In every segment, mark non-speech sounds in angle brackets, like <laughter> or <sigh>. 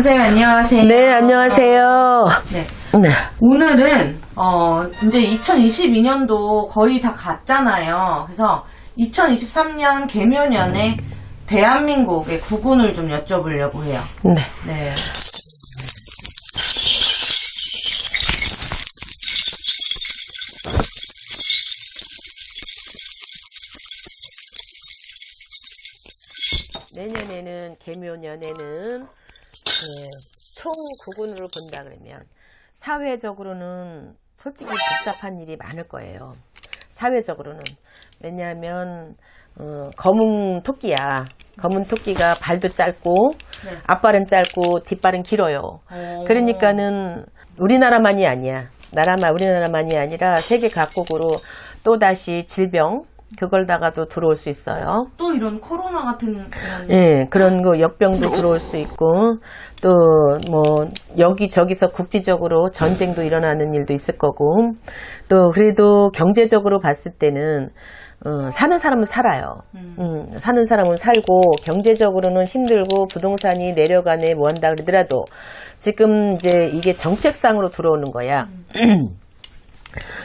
선생님 안녕하세요. 네, 안녕하세요. 네. 네. 오늘은 어 이제 2022년도 거의 다 갔잖아요. 그래서 2023년 개묘년에 대한민국의 구군을 좀 여쭤보려고 해요. 네. 네. 내년에는 개묘년에는 그 총 구군으로 본다 그러면 사회적으로는 솔직히 복잡한 일이 많을 거예요. 사회적으로는 왜냐하면 어, 검은 토끼야. 검은 토끼가 발도 짧고 네. 앞발은 짧고 뒷발은 길어요. 어. 그러니까는 우리나라만이 아니야. 나라만 우리나라만이 아니라 세계 각국으로 또 다시 질병 그걸다가도 들어올 수 있어요. 또 이런 코로나 같은 그런 예, 그런 거 역병도 들어올 수 있고 또 뭐 여기 저기서 국지적으로 전쟁도 일어나는 일도 있을 거고 또 그래도 경제적으로 봤을 때는 어, 사는 사람은 살아요. 음, 사는 사람은 살고 경제적으로는 힘들고 부동산이 내려가네 뭐 한다 그러더라도 지금 이제 이게 정책상으로 들어오는 거야. <clears throat>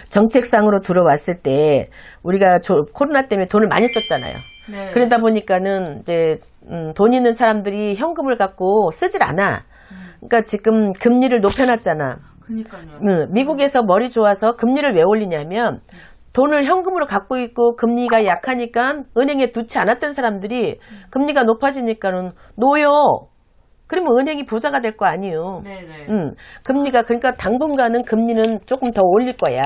정책상으로 들어왔을 때 우리가 저- 코로나 때문에 돈을 많이 썼잖아요. 네. 그러다 보니까는 이제 음, 돈 있는 사람들이 현금을 갖고 쓰질 않아. 그러니까 지금 금리를 높여놨잖아. 그니까요. 음, 미국에서 머리 좋아서 금리를 왜 올리냐면 돈을 현금으로 갖고 있고 금리가 약하니까 은행에 두지 않았던 사람들이 금리가 높아지니까는 놓여. 그러면 은행이 부자가 될 거 아니에요. 네네. 음, 금리가 그러니까 당분간은 금리는 조금 더 올릴 거야.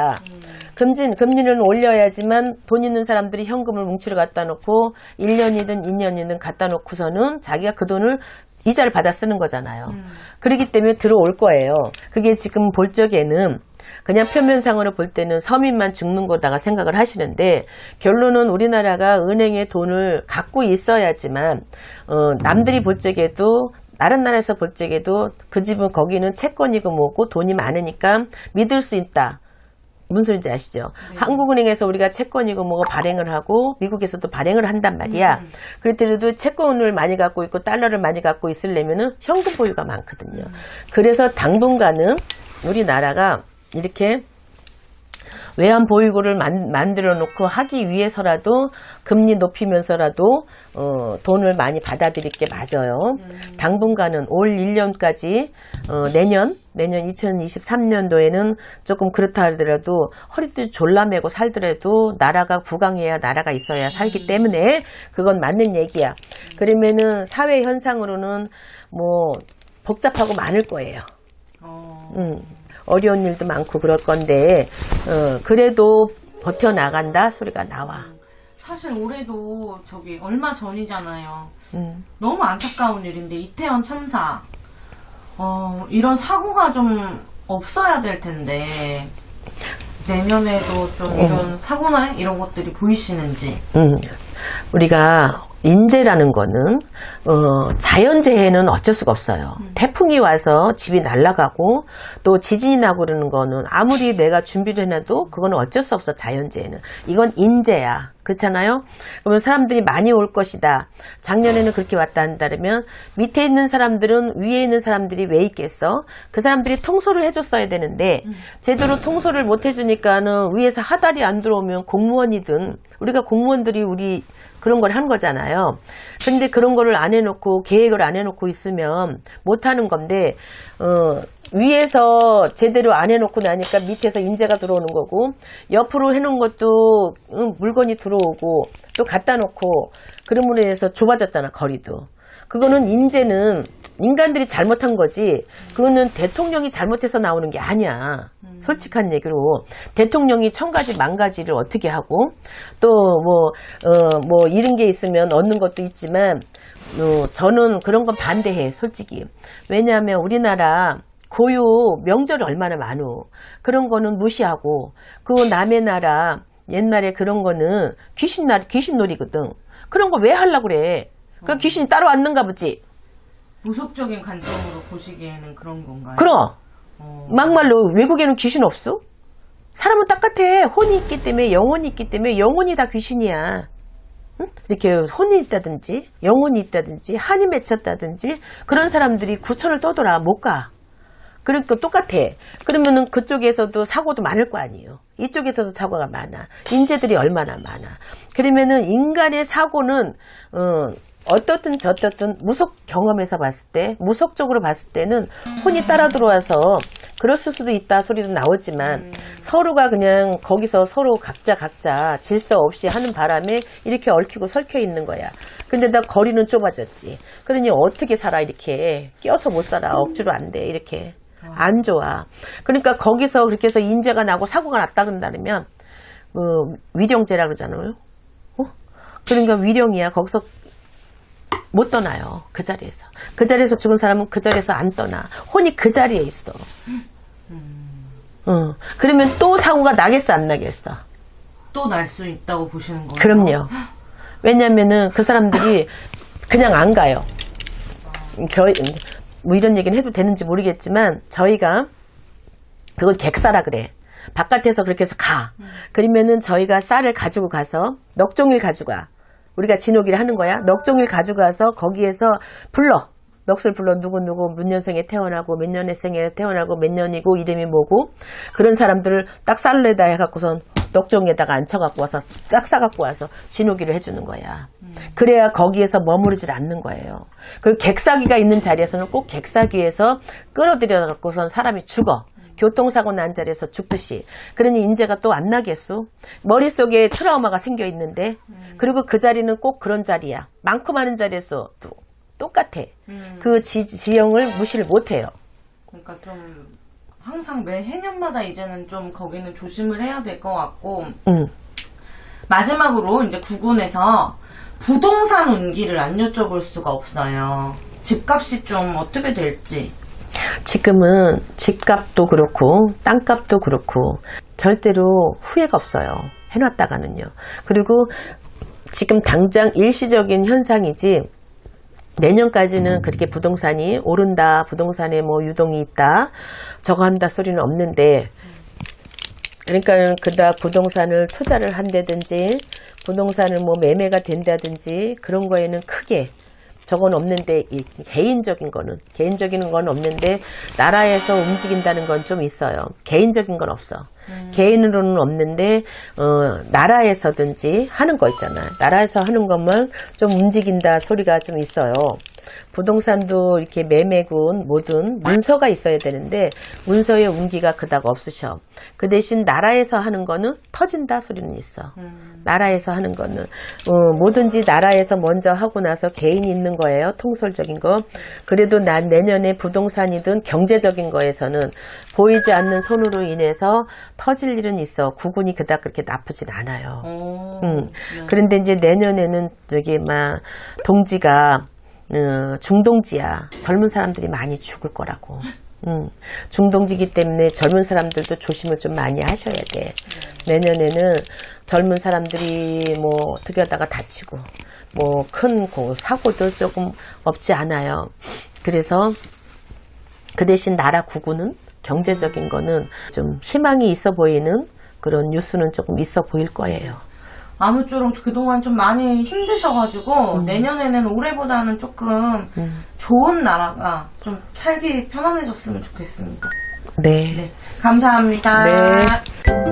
금진 금리는 올려야지만 돈 있는 사람들이 현금을 뭉치러 갖다 놓고 1년이든 2년이든 갖다 놓고서는 자기가 그 돈을 이자를 받아 쓰는 거잖아요. 그렇기 때문에 들어올 거예요. 그게 지금 볼 적에는 그냥 표면상으로 볼 때는 서민만 죽는 거다가 생각을 하시는데 결론은 우리나라가 은행에 돈을 갖고 있어야지만 어, 남들이 볼 적에도 다른 나라에서 볼 적에도 그 집은 거기는 채권이고 뭐고 돈이 많으니까 믿을 수 있다. 무슨 소리인지 아시죠? 한국은행에서 우리가 채권이고 뭐고 발행을 하고 미국에서도 발행을 한단 말이야. 그렇더라도 채권을 많이 갖고 있고 달러를 많이 갖고 있으려면은 현금 보유가 많거든요. 그래서 당분간은 우리나라가 이렇게 외환 보유고를 만, 만들어 놓고 하기 위해서라도 금리 높이면서라도 어, 돈을 많이 받아들일 게 맞아요. 당분간은 올 1년까지 어, 내년 내년 2023년도에는 조금 그렇다 하더라도 허리띠 졸라매고 살더라도 나라가 부강해야 나라가 있어야 살기 때문에 그건 맞는 얘기야. 그러면은 사회 현상으로는 뭐 복잡하고 많을 거예요. 어. 음, 어려운 일도 많고 그럴 건데 어, 그래도 버텨 나간다 소리가 나와. 사실 올해도 저기 얼마 전이잖아요. 음. 너무 안타까운 일인데 이태원 참사 어, 이런 사고가 좀 없어야 될 텐데 내년에도 좀 이런 사고나 이런 것들이 보이시는지 음. 우리가 인재라는 거는 어, 자연재해는 어쩔 수가 없어요. 태풍이 와서 집이 날아가고 또 지진이 나고 그러는 거는 아무리 내가 준비를 해놔도 그거는 어쩔 수 없어 자연재해는. 이건 인재야. 그렇잖아요? 그러면 사람들이 많이 올 것이다. 작년에는 그렇게 왔다 한다면 밑에 있는 사람들은 위에 있는 사람들이 왜 있겠어? 그 사람들이 통솔을 해줬어야 되는데 제대로 통솔을 못 해주니까는 위에서 하달이 안 들어오면 공무원이든 우리가 공무원들이 우리 그런 걸 한 거잖아요. 근데 그런 거를 안 해놓고 계획을 안 해놓고 있으면 못 하는 건데 어, 위에서 제대로 안 해놓고 나니까 밑에서 인재가 들어오는 거고 옆으로 해놓은 것도 응, 물건이 들어오고 또 갖다 놓고 그럼으로 인해서 좁아졌잖아 거리도. 그거는 인재는 인간들이 잘못한 거지. 그거는 대통령이 잘못해서 나오는 게 아니야. 솔직한 얘기로. 대통령이 천 가지 만 가지를 어떻게 하고 또뭐어뭐 이런 게 있으면 얻는 것도 있지만 어, 저는 그런 건 반대해 솔직히. 왜냐하면 우리나라 고유 명절이 얼마나 많어. 그런 거는 무시하고 그 남의 나라 옛날에 그런 거는 귀신 나 귀신 놀이거든. 그런 거 왜 하려고 그래 그 귀신이 따로 왔는가 보지 무속적인 관점으로 보시기에는 그런 건가요? 그럼 어. 막말로 외국에는 귀신 없어? 사람은 똑같아. 혼이 있기 때문에 영혼이 있기 때문에 영혼이 다 귀신이야. 응? 이렇게 혼이 있다든지 영혼이 있다든지 한이 맺혔다든지 그런 사람들이 구천을 떠돌아 못 가. 그러니까 똑같아. 그러면은 그쪽에서도 사고도 많을 거 아니에요. 이쪽에서도 사고가 많아. 인재들이 얼마나 많아. 그러면은 인간의 사고는 어, 어떻든 저떻든 무속 경험에서 봤을 때, 무속적으로 봤을 때는 혼이 따라 들어와서 그랬을 수도 있다 소리도 나오지만 서로가 그냥 거기서 서로 각자 각자 질서 없이 하는 바람에 이렇게 얽히고 설켜 있는 거야. 근데 나 거리는 좁아졌지. 그러니 어떻게 살아 이렇게 껴서 못 살아 억지로 안 돼 이렇게 안 좋아. 그러니까 거기서 그렇게 해서 인재가 나고 사고가 났다 그런다면 그 위령제라 그러잖아요. 어? 그러니까 위령이야 거기서 못 떠나요. 그 자리에서. 그 자리에서 죽은 사람은 그 자리에서 안 떠나. 혼이 그 자리에 있어. 응. 그러면 또 사고가 나겠어, 안 나겠어? 또 날 수 있다고 보시는 거예요? 그럼요. 왜냐면은 그 사람들이 그냥 안 가요. 저희, 뭐 이런 얘기는 해도 되는지 모르겠지만, 저희가, 그걸 객사라 그래. 바깥에서 그렇게 해서 가. 그러면은 저희가 쌀을 가지고 가서, 넉 종일 가져가. 우리가 진호기를 하는 거야. 넉종일 가져가서 거기에서 불러. 넋을 불러 누구누구 몇 년생에 태어나고 몇 년생에 태어나고 몇 년이고 이름이 뭐고 그런 사람들을 딱 쌀에다 해갖고선 넉종에다가 앉혀갖고 와서 싹 싸갖고 와서 진호기를 해주는 거야. 그래야 거기에서 머무르질 않는 거예요. 그리고 객사기가 있는 자리에서는 꼭 객사기에서 끌어들여갖고선 사람이 죽어. 교통사고 난 자리에서 죽듯이. 그러니 인재가 또 안 나겠소? 머릿속에 트라우마가 생겨 있는데, 그리고 그 자리는 꼭 그런 자리야. 많고 많은 자리에서 또 똑같아. 음, 그 지, 지형을 무시를 못 해요. 그러니까 좀 항상 매 해년마다 이제는 좀 거기는 조심을 해야 될 것 같고 응. 마지막으로 이제 구군에서 부동산 운기를 안 여쭤볼 수가 없어요. 집값이 좀 어떻게 될지. 지금은 집값도 그렇고, 땅값도 그렇고, 절대로 후회가 없어요. 해놨다가는요. 그리고 지금 당장 일시적인 현상이지, 내년까지는 그렇게 부동산이 오른다, 부동산에 뭐 유동이 있다, 저거 한다 소리는 없는데, 그러니까 그다 부동산을 투자를 한다든지, 부동산을 뭐 매매가 된다든지, 그런 거에는 크게, 저건 없는데, 이 개인적인 거는, 개인적인 건 없는데, 나라에서 움직인다는 건 좀 있어요. 개인적인 건 없어. 개인으로는 없는데, 어, 나라에서든지 하는 거 있잖아요. 나라에서 하는 것만 좀 움직인다 소리가 좀 있어요. 부동산도 이렇게 매매군 뭐든 문서가 있어야 되는데 문서의 운기가 그닥 없으셔. 그 대신 나라에서 하는 거는 터진다 소리는 있어. 나라에서 하는 거는 어, 뭐든지 나라에서 먼저 하고 나서 개인이 있는 거예요. 통솔적인 거. 그래도 난 내년에 부동산이든 경제적인 거에서는 보이지 않는 손으로 인해서 터질 일은 있어. 구군이 그닥 그렇게 나쁘진 않아요. 오, 음. 네. 그런데 이제 내년에는 저기 막 동지가 어, 중동지야. 젊은 사람들이 많이 죽을 거라고. 음, 중동지기 때문에 젊은 사람들도 조심을 좀 많이 하셔야 돼. 내년에는 젊은 사람들이 뭐 어떻게 하다가 다치고 뭐 큰 사고도 조금 없지 않아요. 그래서 그 대신 나라 구구는 경제적인 거는 좀 희망이 있어 보이는 그런 뉴스는 조금 있어 보일 거예요. 아무쪼록 그동안 좀 많이 힘드셔가지고 음. 내년에는 올해보다는 조금 좋은 나라가 좀 살기 편안해졌으면 좋겠습니다. 네. 네, 감사합니다. 네.